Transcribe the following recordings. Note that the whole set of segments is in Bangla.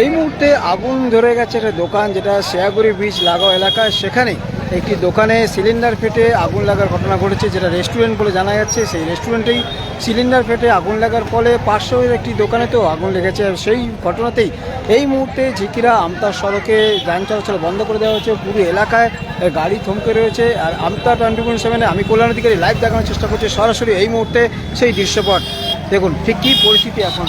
এই মুহূর্তে আগুন ধরে গেছে একটা দোকান, যেটা শেয়াগুড়ি বীজ লাগাও এলাকায়। সেখানে একটি দোকানে সিলিন্ডার ফেটে আগুন লাগার ঘটনা ঘটেছে, যেটা রেস্টুরেন্ট বলে জানা যাচ্ছে। সেই রেস্টুরেন্টেই সিলিন্ডার ফেটে আগুন লাগার ফলে পার্শ্বের একটি দোকানে তো আগুন লেগেছে। সেই ঘটনাতেই এই মুহূর্তে ঝিকিরা আমতার সড়কে যান চলাচল বন্ধ করে দেওয়া হয়েছে। পুরো এলাকায় গাড়ি থমকে রয়েছে। আর আমতা টোয়েন্টি ফোর সেভেনে আমি কল্যাণ অধিকারী লাইভ দেখানোর চেষ্টা করছি। সরাসরি এই মুহূর্তে সেই দৃশ্যপট। দেখুন, ঠিক কী পরিস্থিতি এখন?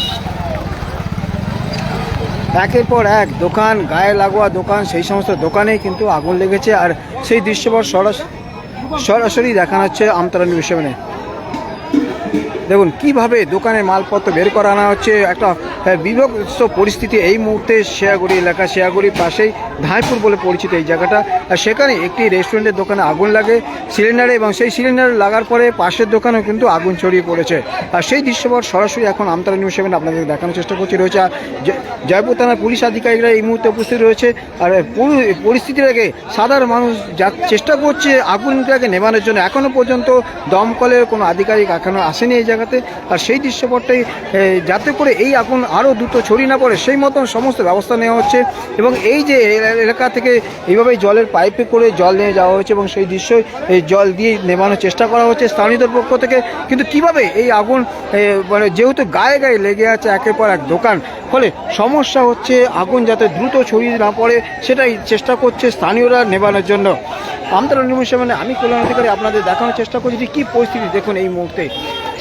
একের পর এক দোকান, গায়ে লাগোয়া দোকান, সেই সমস্ত দোকানেই কিন্তু আগুন লেগেছে আর সেই দৃশ্যপট সরাস- সরাসরি দেখানো হচ্ছে আমতলা নিউজ দেখুন, কীভাবে দোকানের মালপত্র বের করা আনা হচ্ছে, একটা আহ, বিভৎস পরিস্থিতি এই মুহূর্তে শেয়াগুড়ি এলাকা শেয়াগুড়ির পাশেই ধাইপুর বলে পরিচিত এই জায়গাটা। আর সেখানে একটি রেস্টুরেন্টের দোকানে আগুন লাগে সিলিন্ডারে এবং সেই সিলিন্ডার লাগার পরে পাশের দোকানেও কিন্তু আগুন ছড়িয়ে পড়েছে। আর সেই দৃশ্যপট সরাসরি এখন আমতলা নিউজ সেভেন আপনাদের দেখানোর চেষ্টা করছি। রয়েছে আর জয়পুর থানার পুলিশ আধিকারিকরা এই মুহূর্তে উপস্থিত রয়েছে। আর পুরো পরিস্থিতিটাকে সাধারণ মানুষ যা চেষ্টা করছে আগুনটাকে নেভানোর জন্য। এখনও পর্যন্ত দমকলের কোনো আধিকারিক এখনও আসেনি এই জায়গাতে। আর সেই দৃশ্যপটটাই যাতে করে এই আগুন আরও দ্রুত ছড়িয়ে না পড়ে, সেই মতন সমস্ত ব্যবস্থা নেওয়া হচ্ছে। এবং এই যে এলাকা থেকে এইভাবেই জলের পাইপে করে জল নিয়ে যাওয়া হয়েছে এবং সেই দৃশ্যই এই জল দিয়ে নেভানোর চেষ্টা করা হচ্ছে স্থানীয়দের পক্ষ থেকে। কিন্তু কীভাবে এই আগুন মানে যেহেতু গায়ে গায়ে লেগে আছে, একের পর এক দোকান, ফলে সমস্যা হচ্ছে আগুন যাতে দ্রুত ছড়িয়ে না পড়ে, সেটাই চেষ্টা করছে স্থানীয়রা নেভানোর জন্য। আমতলা নিউজ মানে আমি কল্যাণ অধিকারী আপনাদের দেখানোর চেষ্টা করছি যে কী পরিস্থিতি দেখুন এই মুহূর্তে।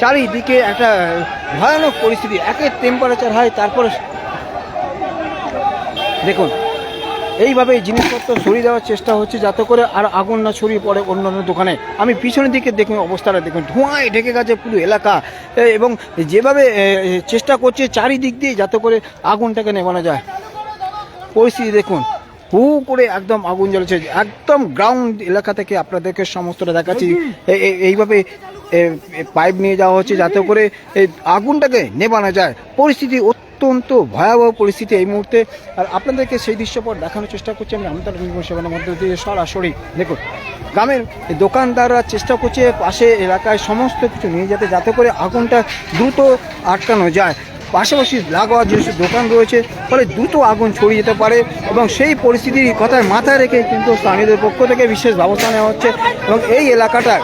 চারিদিকে একটা ভয়ানক পরিস্থিতি একের টেম্পারেচার হয় তারপরে দেখুন এইভাবে জিনিসপত্র সরিয়ে দেওয়ার চেষ্টা হচ্ছে যাতে করে আর আগুন না ছড়িয়ে পড়ে অন্যান্য দোকানে। আমি পিছনের দিকে দেখুন অবস্থাটা, দেখুন, ধোঁয়ায় ঢেকে গেছে পুরো এলাকা। এবং যেভাবে চেষ্টা করছে চারিদিক দিয়ে যাতে করে আগুনটাকে নেভানো যায়। পরিস্থিতি দেখুন, হু করে একদম আগুন জ্বলছে। একদম গ্রাউন্ড এলাকা থেকে আপনাদেরকে সমস্তটা দেখাচ্ছি। এইভাবে পাইপ নিয়ে যাওয়া হচ্ছে যাতে করে এই আগুনটাকে নেবানো যায়। পরিস্থিতি অত্যন্ত ভয়াবহ পরিস্থিতি এই মুহূর্তে। আর আপনাদেরকে সেই দৃশ্যপট দেখানোর চেষ্টা করছি আমি আমতার সেবানের মধ্যে দিয়ে সরাসরি। দেখুন, গ্রামের দোকানদাররা চেষ্টা করছে পাশে এলাকায় সমস্ত কিছু নিয়ে যেতে, যাতে করে আগুনটা দ্রুত আটকানো যায়। পাশাপাশি লাগোয়া যেসব দোকান রয়েছে, ফলে দ্রুত আগুন ছড়িয়ে যেতে পারে এবং সেই পরিস্থিতির কথায় মাথায় রেখে কিন্তু স্থানীয়দের পক্ষ থেকে বিশেষ ব্যবস্থা নেওয়া হচ্ছে এবং এই এলাকাটার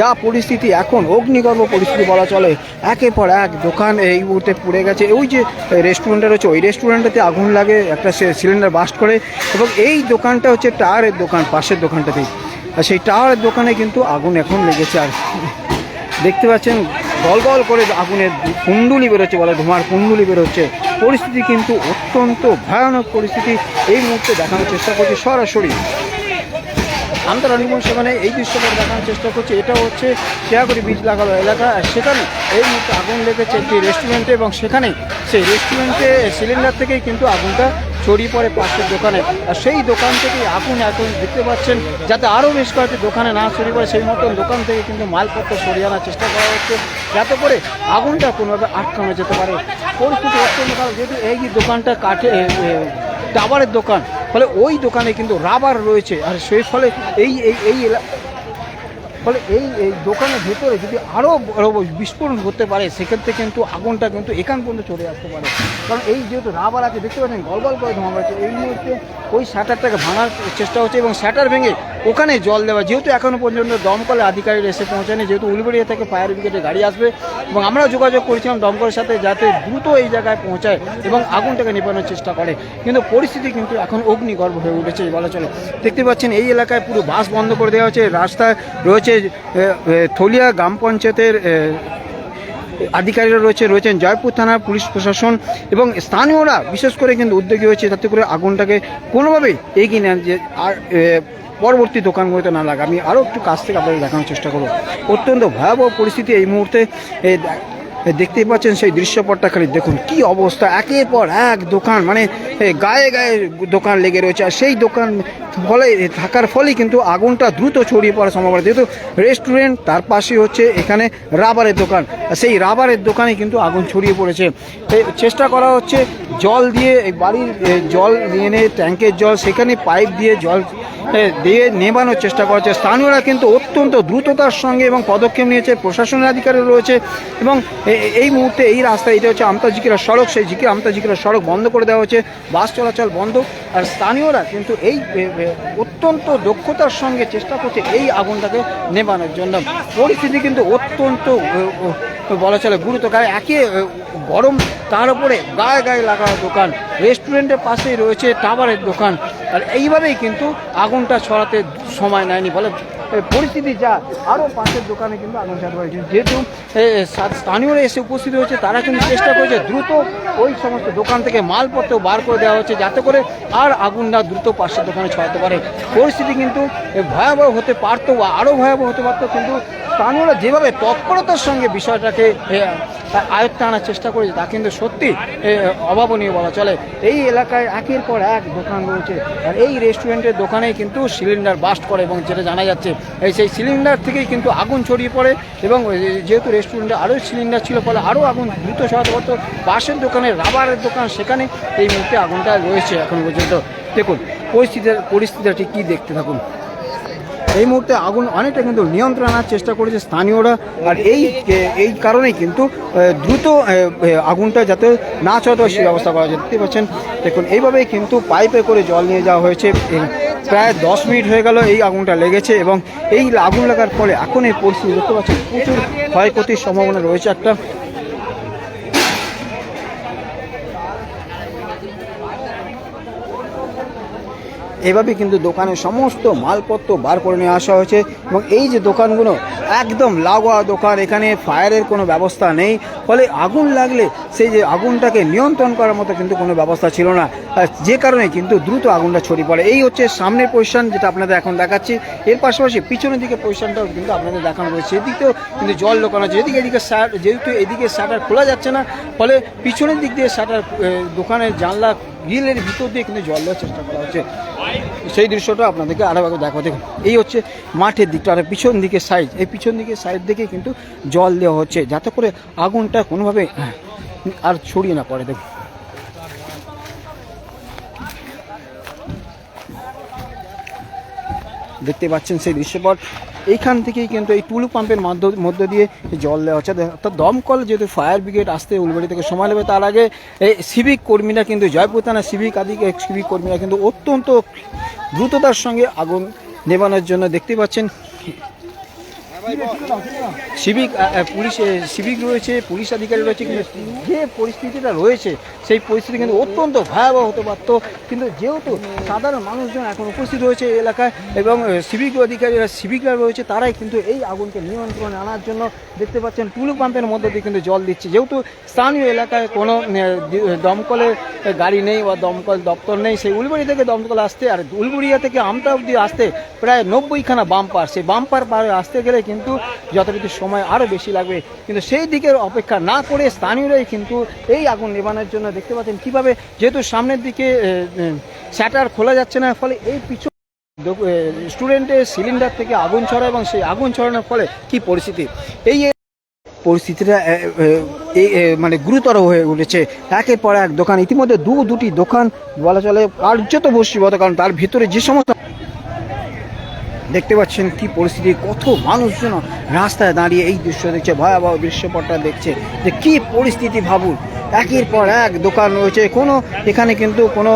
যা পরিস্থিতি এখন, অগ্নিগর্ভ পরিস্থিতি বলা চলে, একের পর এক দোকান এই মুহূর্তে পুড়ে গেছে। ওই যে রেস্টুরেন্টটা রয়েছে, ওই রেস্টুরেন্টটাতে আগুন লাগে, একটা সিলিন্ডার বাস্ট করে এবং এই দোকানটা হচ্ছে টায়ারের দোকান, পাশের দোকানটাতেই। আর সেই টাওয়ারের দোকানে কিন্তু আগুন এখন লেগেছে আর। দেখতে পাচ্ছেন গল করে আগুনের কুণ্ডুলি বেরোচ্ছে বলে ধোঁয়ার কুণ্ডুলি বেরোচ্ছে। পরিস্থিতি কিন্তু অত্যন্ত ভয়ানক পরিস্থিতি। এই মুহূর্তে দেখানোর চেষ্টা করছি সরাসরি। আমরা সেখানে এই দৃশ্যটা দেখানোর চেষ্টা করছি। এটা হচ্ছে শেয়াগুড়ি বীজ লাগালো এলাকা। আর সেখানে এই মুহূর্তে আগুন লেগেছে একটি রেস্টুরেন্টে এবং সেখানে সেই রেস্টুরেন্টে সিলিন্ডার থেকেই কিন্তু আগুনটা ছড়িয়ে পড়ে পাশের দোকানে। আর সেই দোকান থেকে আগুন এখন দেখতে পাচ্ছেন, যাতে আরও বেশ কয়েকটি দোকানে না ছড়িয়ে পড়ে, সেই মতন দোকান থেকে কিন্তু মালপত্র সরিয়ে আনার চেষ্টা করা হচ্ছে, যাতে করে আগুনটা কোনোভাবে আটকানো যেতে পারে। পরিস্থিতি অত্যন্ত খারাপ যেহেতু এই দোকানটা কাঠে টাবারের দোকান, ফলে ওই দোকানে কিন্তু রাবার রয়েছে, আর সেই ফলে এই এই এই ফলে এই এই দোকানের ভেতরে যদি আরও বিস্ফোরণ হতে পারে, সেক্ষেত্রে কিন্তু আগুনটা কিন্তু এখান পর্যন্ত চলে আসতে পারে। কারণ এই যেহেতু রাবার আছে, দেখতে পাচ্ছেন গল গল করে ধোঁয়া বেরোচ্ছে এই মুহূর্তে ওই শ্যাটারটাকে ভাঙার চেষ্টা হচ্ছে এবং শ্যাটার ভেঙে ওখানে জল দেওয়া। যেহেতু এখনও পর্যন্ত দমকলে আধিকারিক এসে পৌঁছায়নি, যেহেতু উলবেড়িয়া থেকে ফায়ার ব্রিগেডের গাড়ি আসবে এবং আমরাও যোগাযোগ করেছিলাম দমকলের সাথে যাতে দ্রুত এই জায়গায় পৌঁছায় এবং আগুনটাকে নিবানোর চেষ্টা করে। কিন্তু পরিস্থিতি কিন্তু এখন অগ্নিগর্ভ হয়ে উঠেছে। বলা চলে, দেখতে পাচ্ছেন, এই এলাকায় পুরো বাস বন্ধ করে দেওয়া হচ্ছে রাস্তায় রয়েছে এ, থলিয়া গ্রাম পঞ্চায়েতের আধিকারিকরা রয়েছে রয়েছেন জয়পুর থানার পুলিশ প্রশাসন এবং স্থানীয়রা বিশেষ করে কিন্তু উদ্যোগী হয়েছে যাতে করে আগুনটাকে কোনোভাবেই এগিয়ে নেন যে আর পরবর্তী দোকানগুলোতে না লাগে আমি আরও একটু কাছ থেকে আপনাদের দেখানোর চেষ্টা করব। অত্যন্ত ভয়াবহ পরিস্থিতি এই মুহূর্তে। দেখতেই পাচ্ছেন সেই দৃশ্যপটটা খালি দেখুন, কি অবস্থা, একের পর এক দোকান মানে গায়ে গায়ে দোকান লেগে রয়েছে। আর সেই দোকান ফলে থাকার ফলেই কিন্তু আগুনটা দ্রুত ছড়িয়ে পড়ার সম্ভাবনা। যেহেতু রেস্টুরেন্ট, তার পাশে হচ্ছে এখানে রাবারের দোকান। সেই রাবারের দোকানে কিন্তু আগুন ছড়িয়ে পড়েছে। চেষ্টা করা হচ্ছে জল দিয়ে বাড়ির জল নিয়ে এনে ট্যাঙ্কের জল, সেখানে পাইপ দিয়ে জল দিয়ে নেবানোর চেষ্টা করা হচ্ছে। স্থানীয়রা কিন্তু অত্যন্ত দ্রুততার সঙ্গে এবং পদক্ষেপ নিয়েছে। প্রশাসনের আধিকারী রয়েছে এবং এই মুহূর্তে এই রাস্তা এটা হচ্ছে আমতা জিকিরা সড়ক, সেই জিকির, আমতা জিকিরা সড়ক বন্ধ করে দেওয়া হচ্ছে। বাস চলাচল বন্ধ। আর স্থানীয়রা কিন্তু এই অত্যন্ত দক্ষতার সঙ্গে চেষ্টা করছে এই আগুনটাকে নেবানোর জন্য। পরিস্থিতি কিন্তু অত্যন্ত বলা চলে গুরুতর। কারণ একে গরম, তার উপরে গায়ে গায়ে লাগানো দোকান। রেস্টুরেন্টের পাশেই রয়েছে টাওয়ারের দোকান। আর এইভাবেই কিন্তু আগুনটা ছড়াতে সময় নেয়নি বলে পরিস্থিতি যা আরও পাশের দোকানে কিন্তু আগুন ছড়াতে পারে যেহেতু স্থানীয়রা এসে উপস্থিত হয়েছে, তারা কিন্তু চেষ্টা করেছে দ্রুত ওই সমস্ত দোকান থেকে মালপত্র বার করে দেওয়া হচ্ছে, যাতে করে আর আগুন না দ্রুত পাশের দোকানে ছড়াতে পারে। পরিস্থিতি কিন্তু ভয়াবহ হতে পারতো বা আরও ভয়াবহ হতে পারতো, কিন্তু স্থানীয়রা যেভাবে তৎপরতার সঙ্গে বিষয়টাকে এ, আয়ত্তে আনার চেষ্টা করেছে তা কিন্তু সত্যি অভাবনীয় বলা চলে। এই এলাকায় একের পর এক দোকান রয়েছে। আর এই রেস্টুরেন্টের দোকানেই কিন্তু সিলিন্ডার বাস্ট করে এবং যেটা জানা যাচ্ছে এই সেই সিলিন্ডার থেকেই কিন্তু আগুন ছড়িয়ে পড়ে এবং যেহেতু রেস্টুরেন্টে আরও সিলিন্ডার ছিল ফলে আরও আগুন দ্রুত পারতো। পাশের দোকানে রাবারের দোকান সেখানে এই মুহূর্তে আগুনটা রয়েছে এখন পর্যন্ত। দেখুন পরিস্থিতির পরিস্থিতিটা ঠিক কী দেখতে থাকুন। এই মুহূর্তে আগুন অনেকটা কিন্তু নিয়ন্ত্রণ আনার চেষ্টা করেছে স্থানীয়রা। আর এই এই কারণেই কিন্তু দ্রুত আগুনটা যাতে না ছড়াতে সেই ব্যবস্থা করা যায় দেখতে পাচ্ছেন, দেখুন, এইভাবেই কিন্তু পাইপে করে জল নিয়ে যাওয়া হয়েছে। প্রায় দশ মিনিট হয়ে গেল এই আগুনটা লেগেছে এবং এই আগুন লাগার ফলে এখন এই পরিস্থিতি, দেখতে পাচ্ছেন, প্রচুর ক্ষয়ক্ষতির সম্ভাবনা রয়েছে একটা। এভাবে কিন্তু দোকানের সমস্ত মালপত্র বার করে নিয়ে আসা হয়েছে এবং এই যে দোকানগুলো একদম লাগোয়া দোকান, এখানে ফায়ারের কোনো ব্যবস্থা নেই। ফলে আগুন লাগলে সেই যে আগুনটাকে নিয়ন্ত্রণ করার মতো কিন্তু কোনো ব্যবস্থা ছিল না। যে কারণে কিন্তু দ্রুত আগুনটা ছড়িয়ে পড়ে। এই হচ্ছে সামনের পজিশন যেটা আপনাদের এখন দেখাচ্ছি। এর পাশাপাশি পিছনের দিকে পজিশনটাও কিন্তু আপনাদের দেখানো রয়েছে এদিকেও কিন্তু জল লোকানো আছে। এদিকে এদিকে শার্ট যেহেতু এদিকে শাটার খোলা যাচ্ছে না, ফলে পিছনের দিক দিয়ে শাটার দোকানের জানলা, গ্রিলের ভিতর দিয়ে কিন্তু জল দেওয়ার চেষ্টা করা হচ্ছে। সেই দৃশ্যটা আপনাদেরকে আরও একবার দেখো দেখুন, এই হচ্ছে মাঠের দিকটা, আর পিছন দিকে সাইড এই পিছন দিকে সাইড দিকে কিন্তু জল দেওয়া হচ্ছে, যাতে করে আগুনটা কোনোভাবে আর ছড়িয়ে না পড়ে। দেখুন। দেখতে পাচ্ছেন সেই দৃশ্যপট। এইখান থেকেই কিন্তু এই টুলু পাম্পের মাধ্য- মধ্য দিয়ে জল দেওয়া হচ্ছে। অর্থাৎ দমকল যেহেতু ফায়ার ব্রিগেড আসতে উলবাড়ি থেকে সময় লাগবে তার আগে এই সিভিক কর্মীরা কিন্তু, জয়পুর থানা সিভিক আদি সিভিক কর্মীরা কিন্তু অত্যন্ত দ্রুততার সঙ্গে আগুন নেবানোর জন্য দেখতে পাচ্ছেন। সিভিক পুলিশ সিভিক রয়েছে পুলিশ আধিকারিক রয়েছে, কিন্তু যে পরিস্থিতিটা রয়েছে, সেই পরিস্থিতি কিন্তু অত্যন্ত ভয়াবহ হতে পারত। কিন্তু যেহেতু সাধারণ মানুষজন এখন উপস্থিত রয়েছে এই এলাকায় এবং সিভিক অধিকারীরা সিভিকরা রয়েছে, তারাই কিন্তু এই আগুনকে নিয়ন্ত্রণে আনার জন্য দেখতে পাচ্ছেন, টুলু পাম্পের মধ্যে দিয়ে কিন্তু জল দিচ্ছে। যেহেতু স্থানীয় এলাকায় কোনো দমকলের গাড়ি নেই বা দমকল দপ্তর নেই, সেই উলবুড়ি থেকে দমকল আসতে, আর উলবড়িয়া থেকে আমতা অব্দি আসতে প্রায় নব্বইখানা বাম্পার। সেই বাম্পার পারে আসতে গেলে কিন্তু যথারীতি সময় আরও বেশি লাগবে। কিন্তু সেই দিকের অপেক্ষা না করে স্থানীয়রাই কিন্তু এই আগুন নেবানোর জন্য দেখতে পাচ্ছেন কীভাবে, যেহেতু সামনের দিকে স্যাটার খোলা যাচ্ছে না, ফলে এই পিছু স্টুডেন্টের সিলিন্ডার থেকে আগুন ছড়া এবং সেই আগুন ছড়ানোর ফলে কি পরিস্থিতি? এই পরিস্থিতিটা এই মানে গুরুতর হয়ে উঠেছে। একের পর এক দোকান, ইতিমধ্যে দু দুটি দোকান বলা চলে, কার্যত বসীভূত কারণ তার ভিতরে যে সমস্ত দেখতে পাচ্ছেন কি পরিস্থিতি, কত মানুষজন রাস্তায় দাঁড়িয়ে এই দৃশ্য দেখছে, ভয়াবহ দৃশ্যপটটা দেখছে, যে কি পরিস্থিতি ভাবুন। একের পর এক দোকান রয়েছে, কোনো এখানে কিন্তু কোনো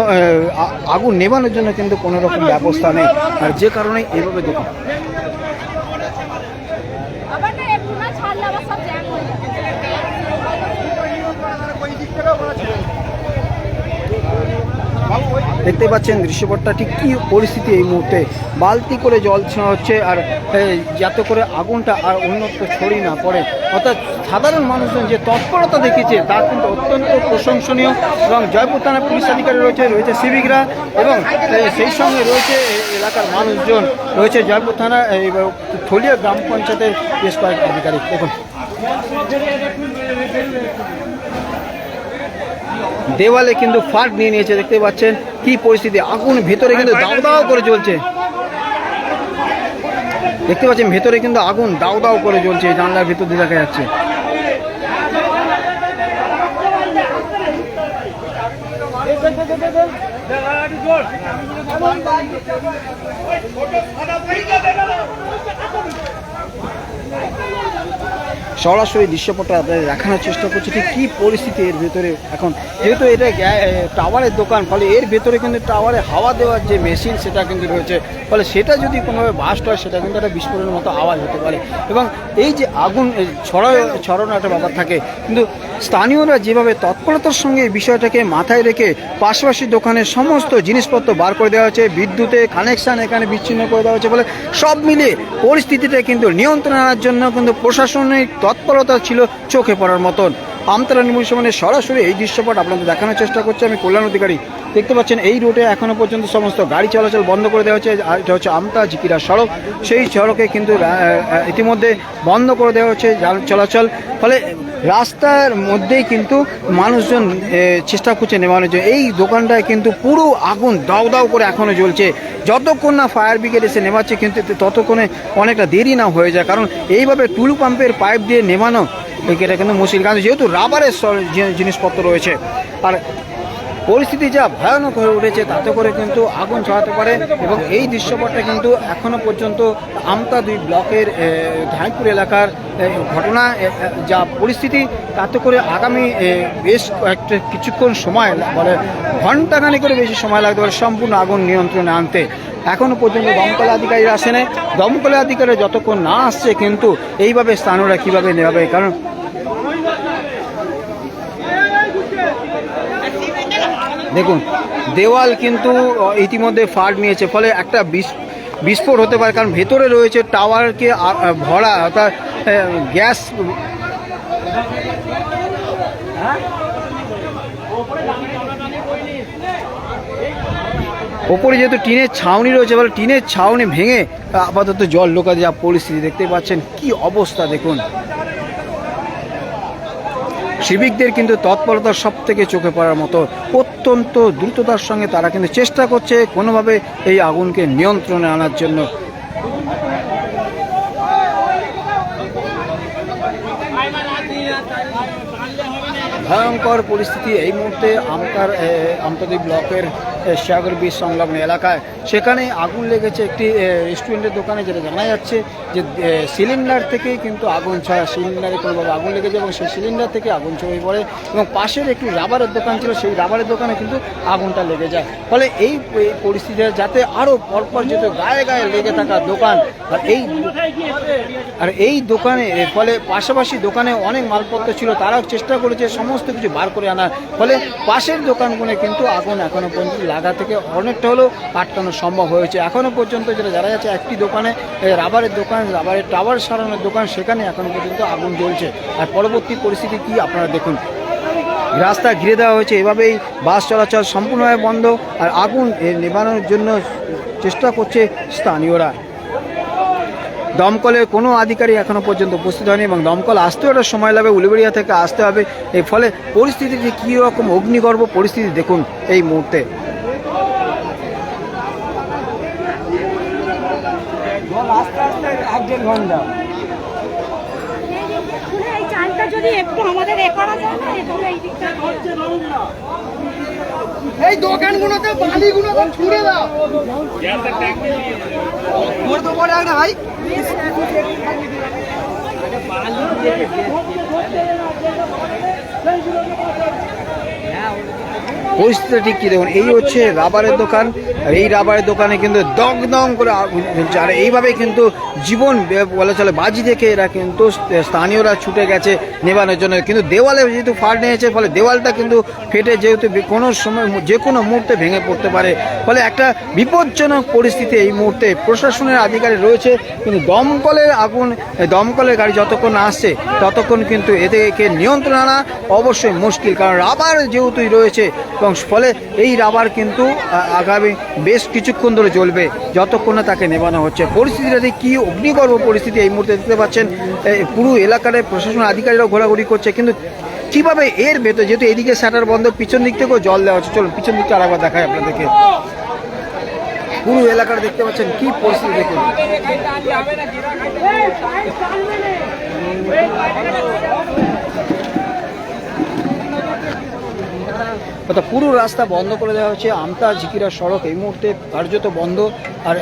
আগুন নেবানোর জন্য কিন্তু কোনো রকম ব্যবস্থা নেই। আর যে কারণে এভাবে দোকান আবার না একটু না ছাড়লে আবার সব জ্যাম হয়ে যাবে দেখতে পাচ্ছেন দৃশ্যপটটা ঠিক কী পরিস্থিতি এই মুহূর্তে। বালতি করে জল ছোঁয়া হচ্ছে আর যাতে করে আগুনটা আর অন্যত্র ছড়িয়ে না পড়ে। অর্থাৎ সাধারণ মানুষজন যে তৎপরতা দেখেছে তা কিন্তু অত্যন্ত প্রশংসনীয় এবং জয়পুর থানার পুলিশ আধিকারী রয়েছে রয়েছে সিভিকরা এবং সেই সঙ্গে রয়েছে এলাকার মানুষজন। রয়েছে জয়পুর থানা থলিয়া গ্রাম পঞ্চায়েতের বেশ কয়েক আধিকারিক। দেখুন। দেওয়ালে কিন্তু ফাট নিয়ে নিয়েছে, দেখতে পাচ্ছেন কি পরিস্থিতি। আগুন ভেতরে কিন্তু দাও দাও করে চলছে দেখতে পাচ্ছেন ভেতরে কিন্তু আগুন দাও দাও করে জ্বলছে, জানলার ভেতর দিয়ে দেখা যাচ্ছে। সরাসরি দৃশ্যপটটা আপনাদের দেখানোর চেষ্টা করছি। ঠিক কী পরিস্থিতি এর ভেতরে এখন? যেহেতু এটা টাওয়ারের দোকান, ফলে এর ভেতরে কিন্তু টাওয়ারে হাওয়া দেওয়ার যে মেশিন, সেটা কিন্তু রয়েছে। ফলে সেটা যদি কোনোভাবে বাস্ট হয়, সেটা কিন্তু একটা বিস্ফোরণের মতো আওয়াজ হতে পারে। এবং এই যে আগুন ছড়ানো ছড়ানো একটা ব্যাপার থাকে। কিন্তু স্থানীয়রা যেভাবে তৎপরতার সঙ্গে বিষয়টাকে মাথায় রেখে পাশাপাশি দোকানের সমস্ত জিনিসপত্র বার করে দেওয়া হচ্ছে, বিদ্যুতে কানেকশান এখানে বিচ্ছিন্ন করে দেওয়া হচ্ছে বলে সব মিলিয়ে পরিস্থিতিটা কিন্তু নিয়ন্ত্রণে আনার জন্য কিন্তু প্রশাসনিক তৎপরতা ছিল চোখে পড়ার মতন। আমতলা নিমুসমানে সরাসরি এই দৃশ্যপট আপনাদের দেখানোর চেষ্টা করছে। আমি কল্যাণ অধিকারী। দেখতে পাচ্ছেন, এই রুটে এখনও পর্যন্ত সমস্ত গাড়ি চলাচল বন্ধ করে দেওয়া হচ্ছে। এটা হচ্ছে আমতা জিকিরা সড়ক। সেই সড়কে কিন্তু ইতিমধ্যে বন্ধ করে দেওয়া হচ্ছে চলাচল। ফলে রাস্তার মধ্যেই কিন্তু মানুষজন চেষ্টা করছে নেমানোর জন্য। এই দোকানটায় কিন্তু পুরো আগুন দাও দাও করে এখনও জ্বলছে। যতক্ষণ না ফায়ার ব্রিগেড এসে নেমাচ্ছে কিন্তু ততক্ষণে অনেকটা দেরি না হয়ে যায়। কারণ এইভাবে টুলু পাম্পের পাইপ দিয়ে নেমানো এটা কিন্তু মুশকিল। কারণ যেহেতু রাবারের জিনিসপত্র রয়েছে। আর পরিস্থিতি যা ভয়ানক হয়ে উঠেছে, তাতে করে কিন্তু আগুন ছড়াতে পারে এবং এই দৃশ্যপটটা কিন্তু এখনও পর্যন্ত আমতা দুই ব্লকের ধাইপুর এলাকার ঘটনা যা পরিস্থিতি, তাতে করে আগামী বেশ কয়েকটা কিছুক্ষণ সময় বলে ঘন্টাখানি করে বেশি সময় লাগতে পারে সম্পূর্ণ আগুন নিয়ন্ত্রণে আনতে। এখনও পর্যন্ত দমকল আধিকারীরা আসেনি। দমকল আধিকারীরা যতক্ষণ না আসছে কিন্তু এইভাবে স্থানীয়রা কীভাবে নেবে কারণ দেখুন, দেওয়াল কিন্তু ইতিমধ্যে ফাট নিয়েছে, ফলে একটা বিস- বিস্ফোট হতে পারে, কারণ ভেতরে রয়েছে টাওয়ারকে ভরা অর্থাৎ গ্যাস ওপরে যেহেতু টিনের ছাউনি রয়েছে বলে টিনের ছাউনি ভেঙে আপাতত জল ঢোকা যা পরিস্থিতি দেখতে পাচ্ছেন, কি অবস্থা দেখুন। সিভিকদের কিন্তু তৎপরতা সব থেকে চোখে পড়ার মতো। অত্যন্ত দ্রুততার সঙ্গে তারা কিন্তু চেষ্টা করছে কোনোভাবে এই আগুনকে নিয়ন্ত্রণে আনার জন্য। ভয়ঙ্কর পরিস্থিতি এই মুহূর্তে আমতার আন্তর্জাতিক ব্লকের সাগর বীজ সংলগ্ন এলাকায়। সেখানে আগুন লেগেছে একটি রেস্টুরেন্টের দোকানে যেটা জানা যাচ্ছে যে সিলিন্ডার থেকেই কিন্তু আগুন ছড়া সিলিন্ডারে কোনোভাবে আগুন লেগেছে এবং সেই সিলিন্ডার থেকে আগুন ছড়িয়ে পড়ে এবং পাশের একটি রাবারের দোকান ছিল, সেই রাবারের দোকানে কিন্তু আগুনটা লেগে যায়। ফলে এই পরিস্থিতিতে যাতে আরও পরপর যেত গায়ে গায়ে লেগে থাকা দোকান, আর এই আর এই দোকানে ফলে পাশাপাশি দোকানে অনেক মালপত্র ছিল, তারাও চেষ্টা করেছে সমস্ত কিছু বার করে আনার। ফলে পাশের দোকানগুলো কিন্তু আগুন এখনও পর্যন্ত লাগা থেকে অনেকটা হলেও আটকানো সম্ভব হয়েছে। এখনও পর্যন্ত যেটা জানা যাচ্ছে একটি দোকানে রাবারের দোকান রাবারের টাওয়ার সারানোর দোকান সেখানে এখনও পর্যন্ত আগুন জ্বলছে। আর পরবর্তী পরিস্থিতি কি আপনারা দেখুন। রাস্তা ঘিরে দেওয়া হয়েছে। এভাবেই বাস চলাচল সম্পূর্ণভাবে বন্ধ আর আগুন এ, নেভানোর জন্য চেষ্টা করছে স্থানীয়রা। দমকলের কোনো আধিকারিক এখনও পর্যন্ত উপস্থিত হয়নি এবং দমকল আসতেও একটা সময় লাগবে উলুবেড়িয়া থেকে আসতে হবে। এর ফলে পরিস্থিতি যে কী রকম অগ্নিগর্ভ পরিস্থিতি দেখুন এই মুহূর্তে। খুলে এই চালটা যদি একটু আমাদের এ করা যায় না তাহলে এই দিকটা এই দোকানগুলোতে বালিগুলো ছুড়ে দাও। ভাই পরিস্থিতি ঠিক কী? দেখুন, এই হচ্ছে রাবারের দোকান, আর এই রাবারের দোকানে কিন্তু দং দং করে জ্বলছে। আর এইভাবে কিন্তু জীবন বলা চলে, বাজি দেখে এরা কিন্তু স্থানীয়রা ছুটে গেছে নেবানোর জন্য। কিন্তু দেওয়ালে যেহেতু ফাট নিয়েছে ফলে দেওয়ালটা কিন্তু ফেটে যেহেতু কোনো সময় যে কোনো মুহূর্তে ভেঙে পড়তে পারে। ফলে একটা বিপজ্জনক পরিস্থিতি এই মুহূর্তে প্রশাসনের আধিকারিক রয়েছে, কিন্তু দমকলের আগুন দমকলের গাড়ি যতক্ষণ আসছে, ততক্ষণ কিন্তু এদেরকে নিয়ন্ত্রণ আনা অবশ্যই মুশকিল। কারণ রাবার যেহেতু রয়েছে এবং ফলে এই রাবার কিন্তু আগামী বেশ কিছুক্ষণ ধরে চলবে, যতক্ষণ না তাকে নেবানো হচ্ছে। পরিস্থিতিটা যে কী অগ্নিগর্ভ পরিস্থিতি এই মুহূর্তে দেখতে পাচ্ছেন। পুরো এলাকার প্রশাসন আধিকারিকরাও ঘোরাঘুরি করছে, কিন্তু কীভাবে এর ভেতর, যেহেতু এদিকে শাটার বন্ধ, পিছন দিক থেকেও জল দেওয়া হচ্ছে। চলুন, পিছন দিকটা আরেকবার দেখায় আপনাদেরকে। পুরো এলাকার দেখতে পাচ্ছেন, কি পরিস্থিতি দেখুন। অর্থাৎ পুরো রাস্তা বন্ধ করে দেওয়া হয়েছে। আমতা, ঝিকিরা সড়ক এই মুহূর্তে কার্যত বন্ধ। আর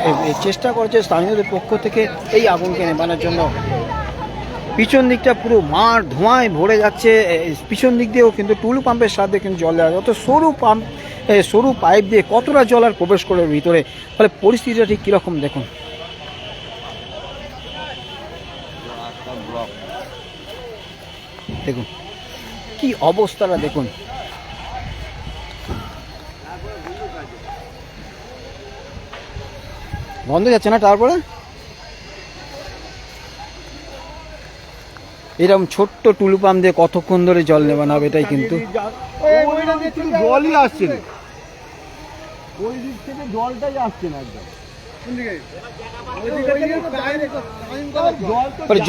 চেষ্টা করছে স্থানীয়দের পক্ষ থেকে এই আগুনকে নেবানোর জন্য। পিছন দিকটা পুরো মার ধোঁয়ায় ভরে যাচ্ছে। পিছন দিক দিয়েও কিন্তু টুলু পাম্পের সাথে কিন্তু জল দেওয়া অত সরু পাম্প সরু পাইপ দিয়ে কতটা জল আর প্রবেশ করে ভিতরে? ফলে পরিস্থিতিটা ঠিক কীরকম দেখুন। দেখুন, কি অবস্থাটা দেখুন। বন্ধ যাচ্ছে না তারপরে? এরকম ছোট্ট টুলু পাম্প দিয়ে কতক্ষণ ধরে জল নেবানো হবে এটাই কিন্তু। জলই আসছে না। ওই দিক থেকে জলটাই আসছে না একদম।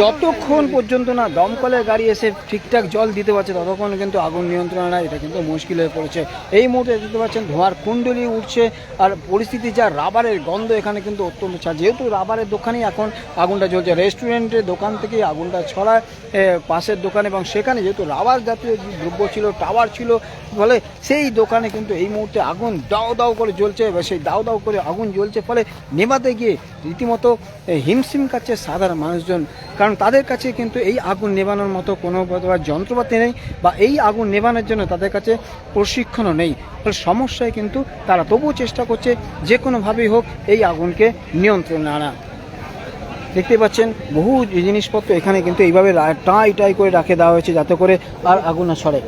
যতক্ষণ পর্যন্ত না দমকলের গাড়ি এসে ঠিকঠাক জল দিতে পারছে, ততক্ষণ কিন্তু আগুন নিয়ন্ত্রণ না এটা কিন্তু মুশকিল হয়ে পড়েছে। এই মুহূর্তে দেখতে পাচ্ছেন ধোঁয়ার কুণ্ডলি উঠছে আর পরিস্থিতি যা রাবারের গন্ধ এখানে কিন্তু অত্যন্ত ছা যেহেতু রাবারের দোকানেই এখন আগুনটা জ্বলছে, রেস্টুরেন্টের দোকান থেকেই আগুনটা ছড়ায় পাশের দোকানে এবং সেখানে যেহেতু রাবার জাতীয় দ্রব্য ছিল, টাওয়ার ছিল, ফলে সেই দোকানে কিন্তু এই মুহূর্তে আগুন দাও দাও করে জ্বলছে। এবার সেই দাও দাও করে আগুন জ্বলছে, ফলে নেভাতে গিয়ে রীতিমতো এ, হিমশিম কাছে সাধারণ মানুষজন। কারণ তাদের কাছে কিন্তু এই আগুন নেভানোর মতো কোনো যন্ত্রপাতি নেই বা এই আগুন নেভানোর জন্য তাদের কাছে প্রশিক্ষণও নেই। ফলে সমস্যায় কিন্তু তারা তবুও চেষ্টা করছে যে কোনোভাবেই হোক এই আগুনকে নিয়ন্ত্রণে আনা। দেখতে পাচ্ছেন বহু জিনিসপত্র এখানে কিন্তু এইভাবে টাই টাই করে রাখে দেওয়া হয়েছে যাতে করে আর আগুন না ছড়ে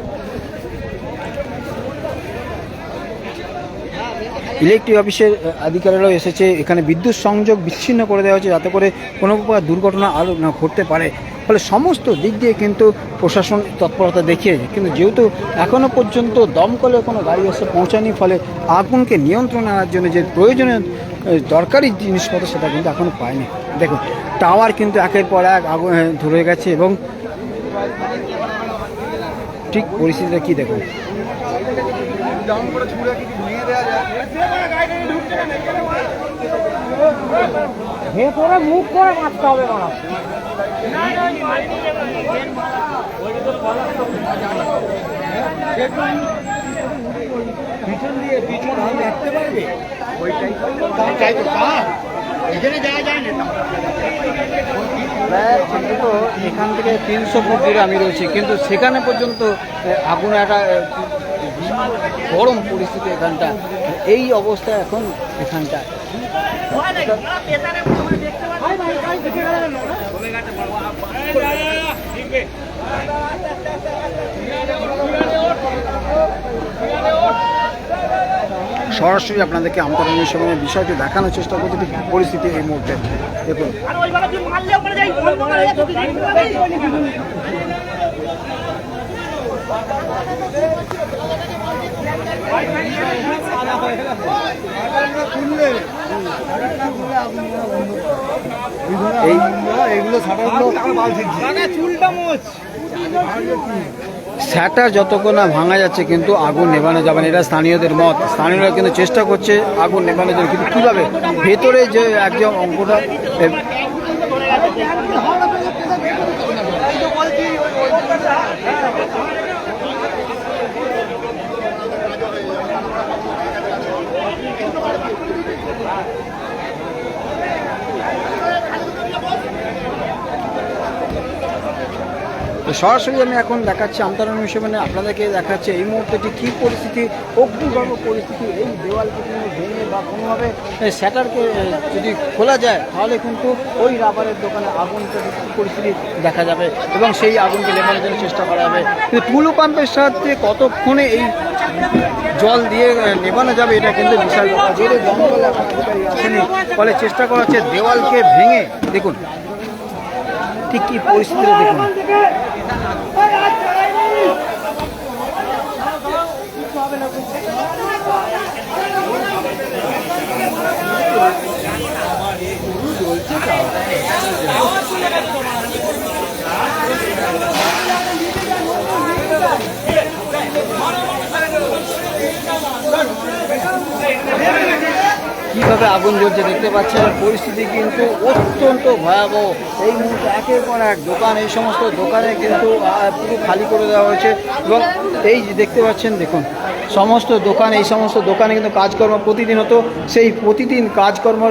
ইলেকট্রিক অফিসের আধিকারিকরাও এসেছে। এখানে বিদ্যুৎ সংযোগ বিচ্ছিন্ন করে দেওয়া হয়েছে যাতে করে কোনো প্রকার দুর্ঘটনা আরও না ঘটতে পারে। ফলে সমস্ত দিক দিয়ে কিন্তু প্রশাসন তৎপরতা দেখিয়েছে কিন্তু যেহেতু এখনও পর্যন্ত দমকলে কোনো গাড়ি এসে পৌঁছায়নি, ফলে আগুনকে নিয়ন্ত্রণ আনার জন্য যে প্রয়োজনীয় দরকারি জিনিসপত্র সেটা কিন্তু এখনও পায়নি। দেখুন, টাওয়ার কিন্তু একের পর এক আগুন ধরে গেছে এবং ঠিক পরিস্থিতিটা কী দেখুন? ভেতরে মুখ করে মারতে হবে মারা পিছন দিয়ে পিছন হাত রাখতে পারবে? প্রায় অন্তত এখান থেকে তিনশো ফুট দূরে আমি রয়েছি। কিন্তু সেখানে পর্যন্ত আগুন একটা গরম পরিস্থিতি এখানটা। এই অবস্থা এখন এখানটা সরাসরি আপনাদেরকে আমতরণ সময়ের বিষয়টি দেখানোর চেষ্টা ঠিক পরিস্থিতি এই মুহূর্তে। দেখুন। স্যাটার যতক্ষণ না ভাঙা যাচ্ছে কিন্তু আগুন নেভানো যাবে না। এটা স্থানীয়দের মত। স্থানীয়রা কিন্তু চেষ্টা করছে আগুন নেভানোর যাবে কিন্তু কীভাবে? ভেতরে যে একজন অঙ্কটা সরাসরি আমি এখন দেখাচ্ছি আমতারণ হিসেবে আপনাদেরকে দেখাচ্ছে এই মুহূর্তে ঠিক কী পরিস্থিতি, অগ্নিগর্ভ পরিস্থিতি এই দেওয়ালকে কিন্তু ভেঙে বা কোনোভাবে স্যাটারকে যদি খোলা যায়, তাহলে কিন্তু ওই রাবারের দোকানে আগুন কী পরিস্থিতি দেখা যাবে এবং সেই আগুনকে নেভানোর জন্য চেষ্টা করা হবে কিন্তু টুলু পাম্পের সাহায্যে কতক্ষণে এই জল দিয়ে নেবানো যাবে, এটা কিন্তু বিশাল আধিকারিক আসেনি ফলে চেষ্টা করা হচ্ছে দেওয়ালকে ভেঙে, দেখুন। ঠিক কি পরিস্থিতি দেখুন কীভাবে আগুন জ্বলছে, দেখতে পাচ্ছেন, পরিস্থিতি কিন্তু অত্যন্ত ভয়াবহ। এই মুহূর্তে একের পর এক দোকান, এই সমস্ত দোকানে কিন্তু পুরো খালি করে দেওয়া হয়েছে এবং এই দেখতে পাচ্ছেন, দেখুন, সমস্ত দোকান, এই সমস্ত দোকানে কিন্তু কাজকর্ম প্রতিদিন হতো। সেই প্রতিদিন কাজকর্ম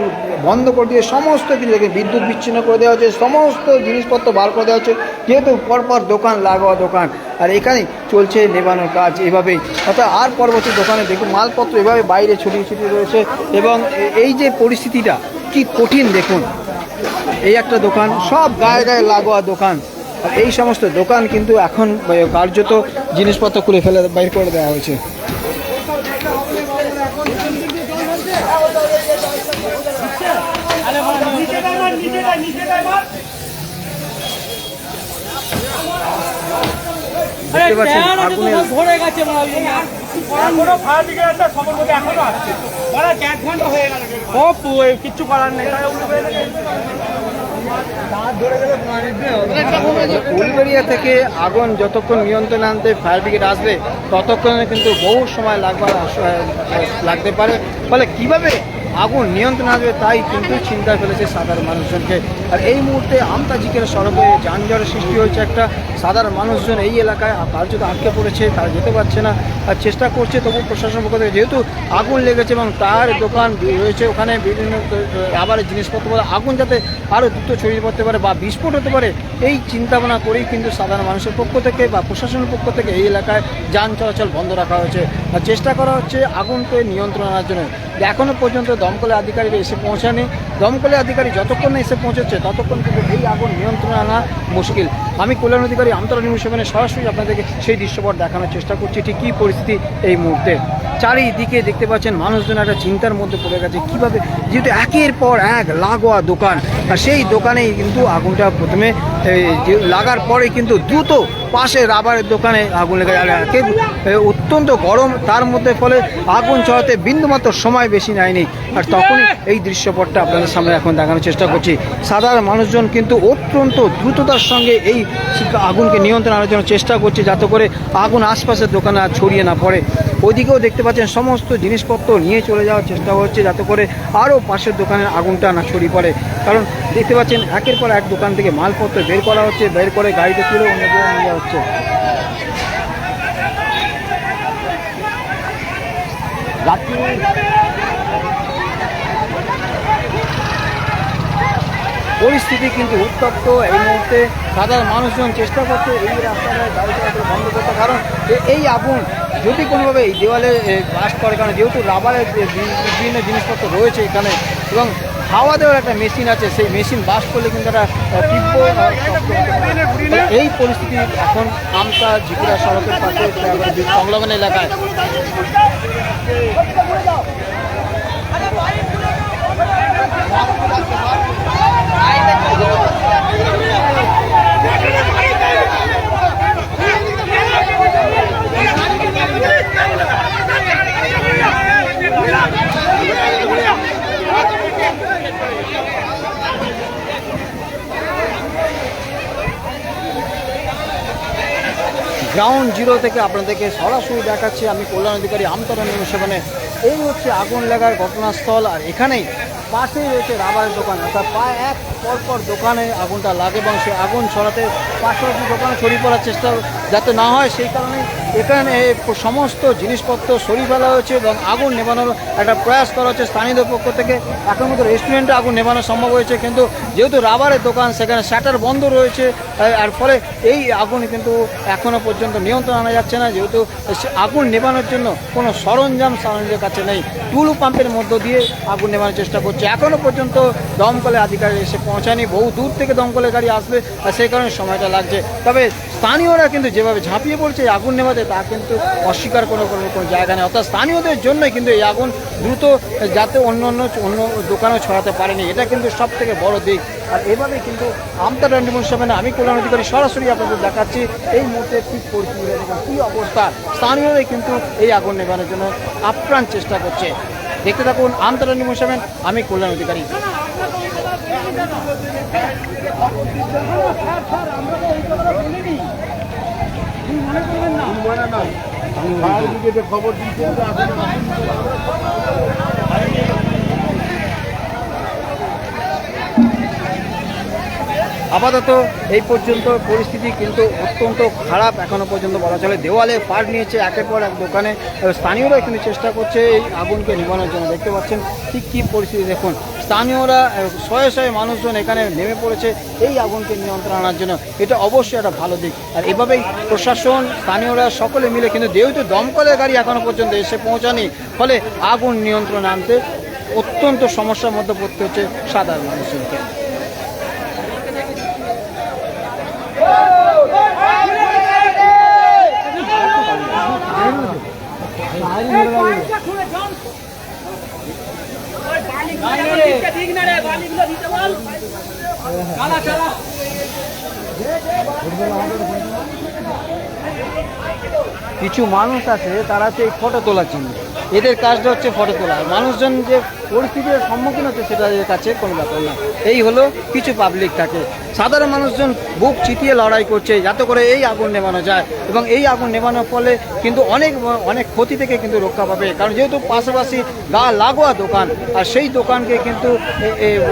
বন্ধ করে দিয়ে সমস্ত কিছু দেখে বিদ্যুৎ বিচ্ছিন্ন করে দেওয়া হচ্ছে, সমস্ত জিনিসপত্র বার করে দেওয়া হচ্ছে, যেহেতু পরপর দোকান, লাগোয়া দোকান। আর এখানেই চলছে নেবানোর কাজ এভাবেই। অর্থাৎ আর পরবর্তী দোকানে দেখুন, মালপত্র এভাবে বাইরে ছড়িয়ে ছিটিয়ে রয়েছে এবং এই যে পরিস্থিতিটা, কি কঠিন দেখুন। এই একটা দোকান, সব গায়ে গায়ে লাগোয়া দোকান। এই সমস্ত দোকান কিন্তু এখন কার্যত জিনিসপত্র খুলে ফেলে, বাইর করে দেওয়া হয়েছে দেখতে পাচ্ছেন আগুনের ধরে গেছে এখনও ফায়ার ব্রিগেড একটা সবার মধ্যে এখনও আছে ওরা এক ঘণ্টা হয়ে গেল। ও পু- কিচ্ছু করার নেই গেছে। উলবেড়িয়া থেকে আগুন যতক্ষণ নিয়ন্ত্রণে আনতে ফায়ার ব্রিগেড আসবে ততক্ষণে কিন্তু বহু সময় লাগবার লাগতে পারে। ফলে কীভাবে আগুন নিয়ন্ত্রণ আসবে তাই কিন্তু চিন্তায় ফেলেছে সাধারণ মানুষজনকে। আর এই মুহূর্তে আমতাজিকের সড়কে যানজটের সৃষ্টি হয়েছে একটা। সাধারণ মানুষজন এই এলাকায় কার্যত আটকে পড়েছে, তারা যেতে পারছে না। আর চেষ্টা করছে তবু প্রশাসন পক্ষ থেকে, যেহেতু আগুন লেগেছে এবং তার দোকান রয়েছে, ওখানে বিভিন্ন আবার জিনিসপত্র আগুন যাতে আরও দ্রুত ছড়িয়ে পড়তে পারে বা বিস্ফোট হতে পারে, এই চিন্তা ভাবনা করেই কিন্তু সাধারণ মানুষের পক্ষ থেকে বা প্রশাসনের পক্ষ থেকে এই এলাকায় যান চলাচল বন্ধ রাখা হয়েছে। আর চেষ্টা করা হচ্ছে আগুনকে নিয়ন্ত্রণ আনার জন্য। এখনও পর্যন্ত দমকলের আধিকারিক এসে পৌঁছায়নি। দমকলের আধিকারিক যতক্ষণ এসে পৌঁছেছে ততক্ষণ কিন্তু এই আগুন নিয়ন্ত্রণে আনা মুশকিল। আমি কল্যাণ অধিকারী আমতলা নিউজ সেভেনে সরাসরি আপনাদেরকে সেই দৃশ্যপট দেখানোর চেষ্টা করছি। ঠিক কী পরিস্থিতি এই মুহূর্তে? চারিদিকে দেখতে পাচ্ছেন মানুষজন একটা চিন্তার মধ্যে পড়ে গেছে কীভাবে? যেহেতু একের পর এক লাগোয়া দোকান আর সেই দোকানেই কিন্তু আগুনটা প্রথমে লাগার পরে কিন্তু দ্রুত পাশে রাবারের দোকানে আগুন লেগে একে, অত্যন্ত গরম তার মধ্যে ফলে আগুন ছড়াতে বিন্দুমাত্র সময় বেশি নেয়নি। আর তখনই এই দৃশ্যপটটা আপনাদের সামনে এখন দেখানোর চেষ্টা করছি। সাধারণ মানুষজন কিন্তু অত্যন্ত দ্রুততার সঙ্গে এই আগুনকে নিয়ন্ত্রণ আনার জন্য চেষ্টা করছে যাতে করে আগুন আশপাশের দোকানে আর ছড়িয়ে না পড়ে। ওইদিকেও দেখতে পাচ্ছেন সমস্ত জিনিসপত্র নিয়ে চলে যাওয়ার চেষ্টা হচ্ছে যাতে করে আরও পাশের দোকানের আগুনটা না ছড়িয়ে পড়ে। কারণ দেখতে পাচ্ছেন একের পর এক দোকান থেকে মালপত্র বের করা হচ্ছে, বের করে গাড়িতে তুলে অন্য নিয়ে যাওয়া হচ্ছে। রাত্রি পরিস্থিতি কিন্তু উত্তপ্ত। এই মুহূর্তে সাধারণ মানুষজন চেষ্টা করছে এই রাস্তাটায় গাড়ি চলাচল বন্ধ করতে। কারণ এই আগুন যদি কোনোভাবে এই দেওয়ালে বাস করে, কারণ যেহেতু রাবারের বিভিন্ন জিনিসপত্র রয়েছে এখানে, এবং হাওয়া দেওয়ার একটা মেশিন আছে, সেই মেশিন বাস করলে কিন্তু একটা তীব্র এই পরিস্থিতি এখন আমতা ঝিকুরা সড়কের পাশে সংলগ্ন এলাকায়। গ্রাউন্ড জিরো থেকে আপনাদেরকে সরাসরি দেখাচ্ছি। আমি কল্যাণ অধিকারী আমতলা নিউজ সেখানে এই হচ্ছে আগুন লাগার ঘটনাস্থল আর এখানেই পাশেই রয়েছে রাবারের দোকান। অর্থাৎ প্রায় এক পরপর দোকানে আগুনটা লাগে এবং সে আগুন ছড়াতে পাশাপাশি দোকানে ছড়িয়ে পড়ার চেষ্টা যাতে না হয়, সেই কারণে এখানে সমস্ত জিনিসপত্র সরিয়ে ফেলা হয়েছে এবং আগুন নেভানোর একটা প্রয়াস করা হচ্ছে স্থানীয়দের পক্ষ থেকে। এখন মতো রেস্টুরেন্টে আগুন নেভানো সম্ভব হয়েছে, কিন্তু যেহেতু রাবারের দোকান, সেখানে শাটার বন্ধ রয়েছে আর ফলে এই আগুন কিন্তু এখনও পর্যন্ত নিয়ন্ত্রণ আনা যাচ্ছে না। যেহেতু আগুন নেভানোর জন্য কোনো সরঞ্জাম সাধারণের কাছে নেই। টুলু পাম্পের মধ্য দিয়ে আগুন নেভানোর চেষ্টা করছে। এখনও পর্যন্ত দমকলে আধিকারিক এসে পৌঁছায়নি। বহু দূর থেকে দমকলের গাড়ি আসবে আর সেই কারণে সময়টা লাগছে। তবে স্থানীয়রা কিন্তু যেভাবে ঝাঁপিয়ে পড়ছে আগুন নেভাতে, তা কিন্তু অস্বীকার কোনো কোনো জায়গা নেই। অর্থাৎ স্থানীয়দের জন্যই কিন্তু এই আগুন দ্রুত যাতে অন্য অন্য অন্য দোকানেও ছড়াতে পারেনি। এটা কিন্তু সব থেকে বড় দিক। আর এভাবে কিন্তু আমতা ডন্ডিমন সেভেনে আমি কল্যাণ অধিকারী সরাসরি আপনাদের দেখাচ্ছি এই মুহূর্তে ঠিক পরিস্থিতি কী অবস্থা। স্থানীয়রাই কিন্তু এই আগুন নেভানোর জন্য আপ্রাণ চেষ্টা করছে। দেখতে থাকুন আন্তরণ মোশামেন আমি কল্যাণ অধিকারী। খবর দিতে আপাতত এই পর্যন্ত পরিস্থিতি কিন্তু অত্যন্ত খারাপ। এখনও পর্যন্ত বলা চলে দেওয়ালে পার নিয়েছে একের পর এক দোকানে। স্থানীয়রা কিন্তু চেষ্টা করছে এই আগুনকে নিবানোর জন্য। দেখতে পাচ্ছেন ঠিক কী পরিস্থিতি। দেখুন, স্থানীয়রা শয়ে শয়ে মানুষজন এখানে নেমে পড়েছে এই আগুনকে নিয়ন্ত্রণ আনার জন্য। এটা অবশ্যই একটা ভালো দিক। আর এভাবেই প্রশাসন, স্থানীয়রা সকলে মিলে কিন্তু যেহেতু দমকলের গাড়ি এখনও পর্যন্ত এসে পৌঁছানি ফলে আগুন নিয়ন্ত্রণে আনতে অত্যন্ত সমস্যার মধ্যে পড়তে হচ্ছে সাধারণ মানুষজনকে। কিছু মানুষ আছে, তারা সেই ফটো তোলার জন্য এদের কাজটা হচ্ছে ফটো তোলা। মানুষজন যে পরিস্থিতির সম্মুখীন হচ্ছে সেটা কাছে কোনো ব্যাপার না। এই হলো কিছু পাবলিক থাকে। সাধারণ মানুষজন বুক চিতিয়ে লড়াই করছে, যাতে করে এই আগুন নেভানো যায়। এবং এই আগুন নেভানোর ফলে কিন্তু অনেক অনেক ক্ষতি থেকে কিন্তু রক্ষা পাবে। কারণ যেহেতু পাশাপাশি গা লাগোয়া দোকান, আর সেই দোকানকে কিন্তু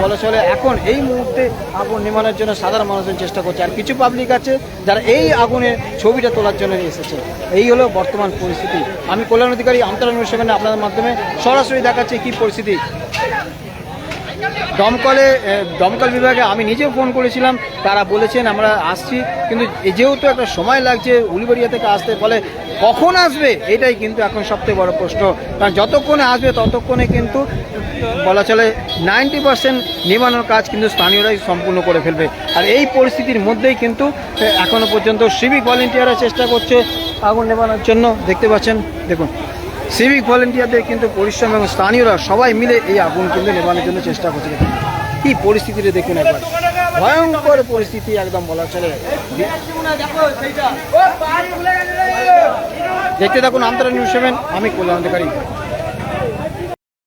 বলা চলে, এখন এই মুহূর্তে আগুন নেভানোর জন্য সাধারণ মানুষজন চেষ্টা করছে। আর কিছু পাবলিক আছে যারা এই আগুনের ছবিটা তোলার জন্য এসেছে। এই হলো বর্তমান পরিস্থিতি। আমি কল্যাণ অধিকারী আমতলা সেভেনে আপনাদের মাধ্যমে সরাসরি দেখাচ্ছি কি পরিস্থিতি। দমকলে দমকল বিভাগে আমি নিজেও ফোন করেছিলাম তারা বলেছেন আমরা আসছি কিন্তু যেহেতু একটা সময় লাগছে উলিবাড়িয়া থেকে আসতে ফলে কখন আসবে এটাই কিন্তু এখন সবথেকে বড় প্রশ্ন। কারণ যতক্ষণে আসবে ততক্ষণে কিন্তু বলা চলে নাইনটি পার্সেন্ট নির্মাণের কাজ কিন্তু স্থানীয়রাই সম্পূর্ণ করে ফেলবে। আর এই পরিস্থিতির মধ্যেই কিন্তু এ, এখনও পর্যন্ত সিভিক ভলেন্টিয়াররা চেষ্টা করছে আগুন নেবানোর জন্য। দেখতে পাচ্ছেন দেখুন। সিভিক ভলেন্টিয়ারদের কিন্তু পরিশ্রম এবং স্থানীয়রা সবাই মিলে এই আগুন কিন্তু নেবানোর জন্য চেষ্টা করছে। কি পরিস্থিতিটা দেখুন একবার। ভয়ঙ্কর পরিস্থিতি একদম বলা চলে। দেখতে থাকুন আন্তরা নিউজ সেভেন, আমি কল্যাণ অধিকারী।